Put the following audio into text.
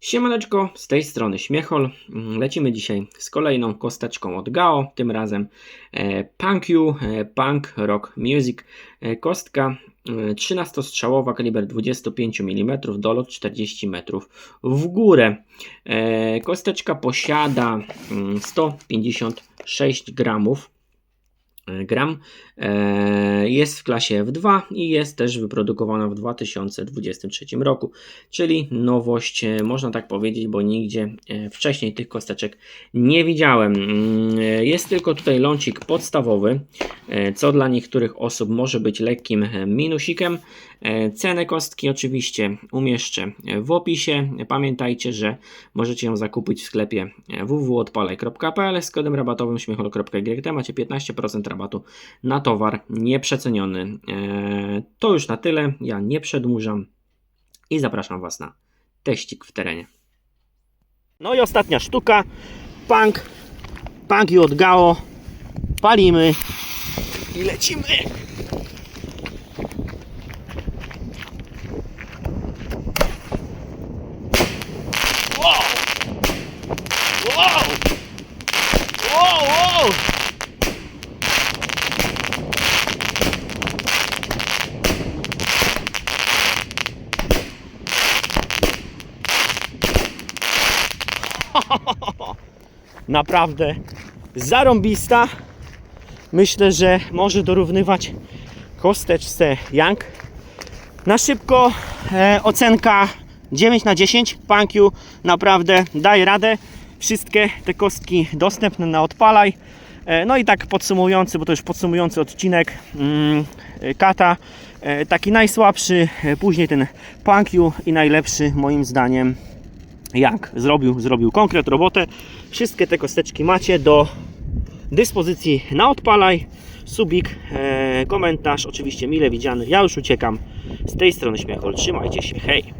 Siemaneczko, z tej strony Śmiechol. Mm, Lecimy dzisiaj z kolejną kosteczką od Gao, tym razem e, Punk e, Punk Rock Music. E, kostka e, 13-strzałowa, kaliber 25 mm, dolot 40 metrów w górę. Kosteczka posiada mm, 156 gramów. Gram. E, Jest w klasie F2 i jest też wyprodukowana w 2023 roku, czyli nowość, e, można tak powiedzieć, bo nigdzie e, wcześniej tych kosteczek nie widziałem. Mm, Jest tylko tutaj lącik podstawowy, co dla niektórych osób może być lekkim minusikiem. Cenę kostki oczywiście umieszczę w opisie. Pamiętajcie, że możecie ją zakupić w sklepie www.odpalaj.pl z kodem rabatowym śmiechol.yt macie 15% rabatu na towar nieprzeceniony. E, To już na tyle. Ja nie przedłużam i zapraszam Was na teścik w terenie. No i ostatnia sztuka. Punk. Punk i odgało. Palimy i lecimy. Wow! Wow! Wow, wow! Naprawdę zarąbista. Myślę, że może dorównywać kosteczce Young. Na szybko e, ocenka 9 na 10. Punkiu naprawdę daje radę. Wszystkie te kostki dostępne na odpalaj. E, no i tak podsumujący, bo to już podsumujący odcinek mm, e, kata. E, taki najsłabszy, e, później ten Punkiu i najlepszy moim zdaniem jak zrobił, zrobił konkret robotę. Wszystkie te kosteczki macie do dyspozycji na odpalaj. Subik, e, komentarz, oczywiście mile widziany. Ja już uciekam z tej strony śmiechol. Trzymajcie się, hej!